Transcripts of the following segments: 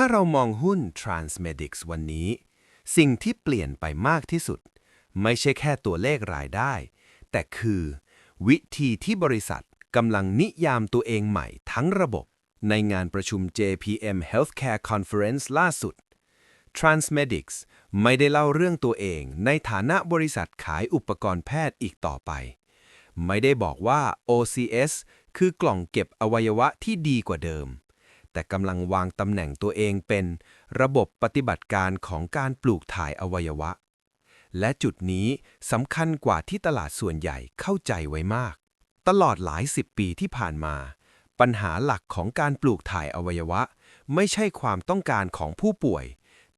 ถ้าเรามองหุ้น Transmedics วันนี้ สิ่งที่เปลี่ยนไปมากที่สุด ไม่ใช่แค่ตัวเลขรายได้ แต่คือ วิธีที่บริษัทกำลังนิยามตัวเองใหม่ทั้งระบบ ในงานประชุม JPM Healthcare Conference ล่าสุด Transmedics ไม่ได้เล่าเรื่องตัวเองในฐานะบริษัทขายอุปกรณ์แพทย์อีกต่อไป ไม่ได้บอกว่า OCS คือกล่องเก็บอวัยวะที่ดีกว่าเดิม แต่กำลังวางตำแหน่งตัวเองเป็น ระบบปฏิบัติการของการปลูกถ่ายอวัยวะ และจุดนี้สำคัญกว่าที่ตลาดส่วนใหญ่เข้าใจไว้มาก ตลอดหลายสิบปีที่ผ่านมา ปัญหาหลักของการปลูกถ่ายอวัยวะ ไม่ใช่ความต้องการของผู้ป่วย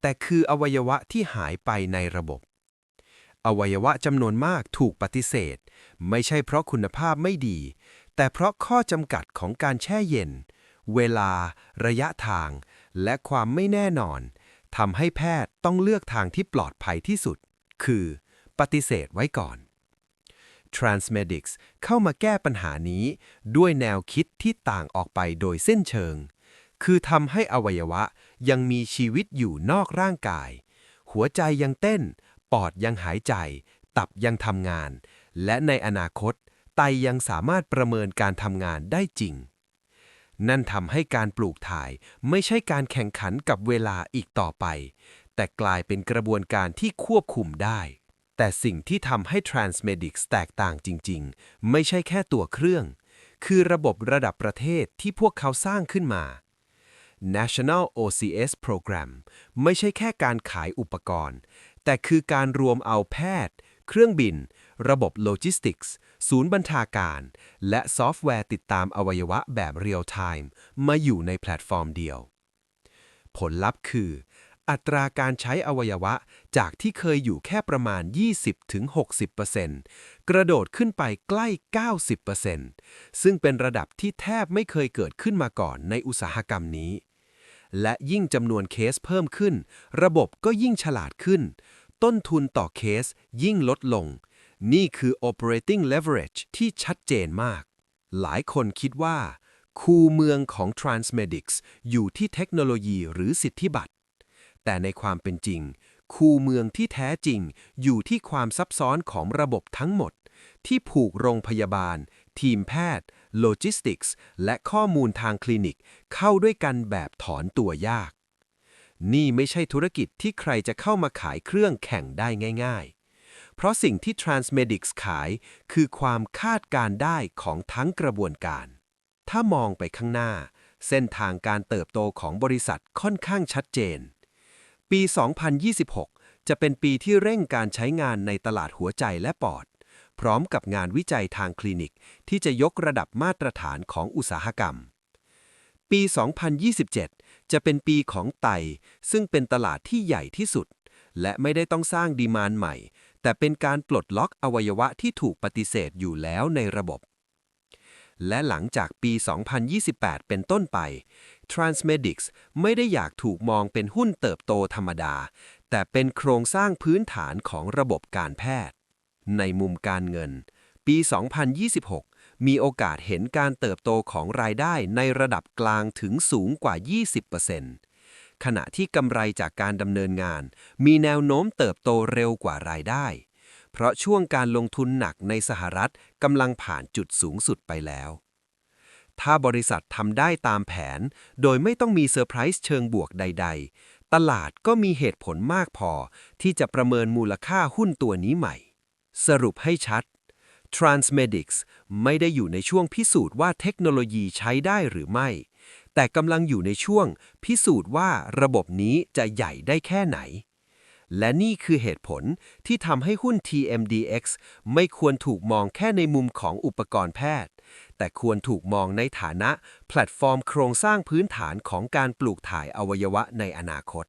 แต่คืออวัยวะที่หายไปในระบบ อวัยวะจำนวนมากถูกปฏิเสธ ไม่ใช่เพราะคุณภาพไม่ดี แต่เพราะข้อจำกัดของการแช่เย็น เวลา ระยะทาง และความไม่แน่นอนทำให้แพทย์ต้องเลือกทางที่ปลอดภัยที่สุด คือ ปฏิเสธไว้ก่อน Transmedics เข้ามาแก้ปัญหานี้ด้วยแนวคิดที่ต่างออกไปโดยเส้นเชิง คือทำให้อวัยวะยังมีชีวิตอยู่นอกร่างกาย หัวใจยังเต้น ปอดยังหายใจ ตับยังทำงาน และในอนาคต ไตยังสามารถประเมินการทำงานได้จริง นั่นทำให้การปลูกถ่ายไม่ใช่การแข่งขันกับเวลาอีกต่อไป แต่กลายเป็นกระบวนการที่ควบคุมได้ แต่สิ่งที่ทำให้ Transmedics แตกต่างจริง ๆ ไม่ใช่แค่ตัวเครื่อง คือระบบระดับประเทศที่พวกเขาสร้างขึ้นมา National OCS Program ไม่ใช่แค่การขายอุปกรณ์ แต่คือการรวมเอาแพทย์ เครื่องบิน ระบบโลจิสติกส์ ศูนย์บัญชาการ และซอฟต์แวร์ติดตามอวัยวะแบบเรียลไทม์มาอยู่ในแพลตฟอร์มเดียว ผลลัพธ์คือ อัตราการใช้อวัยวะจากที่เคยอยู่แค่ประมาณ 20-60%กระโดดขึ้นไปใกล้ 90%ซึ่งเป็นระดับที่แทบไม่เคยเกิดขึ้นมาก่อนในอุตสาหกรรมนี้และยิ่งจำนวนเคสเพิ่มขึ้น ระบบก็ยิ่งฉลาดขึ้น ต้นทุนต่อเคสยิ่งลดลง นี่คือ operating leverage ที่ชัดเจนมาก หลายคนคิดว่า คูเมืองของ Transmedics อยู่ที่เทคโนโลยีหรือสิทธิบัตร แต่ในความเป็นจริง คูเมืองที่แท้จริง อยู่ที่ความซับซ้อนของระบบทั้งหมด ที่ผูกโรงพยาบาล ทีมแพทย์ โลจิสติกส์ และข้อมูลทางคลินิกเข้าด้วยกันแบบถอนตัวยาก นี่ไม่ใช่ธุรกิจที่ใครจะเข้ามาขายเครื่องแข่งได้ง่ายๆ เพราะสิ่งที่ Transmedics ขายคือความคาดการณ์ได้ของทั้งกระบวนการ ถ้ามองไปข้างหน้า เส้นทางการเติบโตของบริษัทค่อนข้างชัดเจน ปี 2026 จะเป็นปีที่เร่งการใช้งานในตลาดหัวใจและปอด พร้อมกับงานวิจัยทางคลินิก ที่จะยกระดับมาตรฐานของอุตสาหกรรม ปี 2027 จะเป็นปีของไตซึ่งเป็นตลาดที่ใหญ่ที่สุด และไม่ได้ต้องสร้างดีมานใหม่ แต่เป็นการปลดล็อกอวัยวะที่ถูกปฏิเสธอยู่แล้วในระบบ และหลังจากปี 2028 เป็นต้นไป Transmedics ไม่ได้อยากถูกมองเป็นหุ้นเติบโตธรรมดา แต่เป็นโครงสร้างพื้นฐานของระบบการแพทย์ ในมุมการเงิน ปี 2026 มีโอกาสเห็นการเติบโตของรายได้ในระดับกลางถึงสูงกว่า 20%ขณะที่กำไรจากการดำเนินงาน มีแนวโน้มเติบโตเร็วกว่ารายได้ เพราะช่วงการลงทุนหนักในสหรัฐกำลังผ่านจุดสูงสุดไปแล้ว ถ้าบริษัททำได้ตามแผน โดยไม่ต้องมีเซอร์ไพรส์เชิงบวกใด ๆ ตลาดก็มีเหตุผลมากพอที่จะประเมินมูลค่าหุ้นตัวนี้ใหม่ สรุปให้ชัด Transmedics ไม่ได้อยู่ในช่วงพิสูจน์ว่าเทคโนโลยีใช้ได้หรือไม่ แต่กำลังอยู่ในช่วงพิสูจน์ว่าระบบนี้จะใหญ่ได้แค่ไหน และนี่คือเหตุผลที่ทำให้หุ้น TMDX ไม่ควรถูกมองแค่ในมุมของอุปกรณ์แพทย์ แต่ควรถูกมองในฐานะแพลตฟอร์มโครงสร้างพื้นฐานของการปลูกถ่ายอวัยวะในอนาคต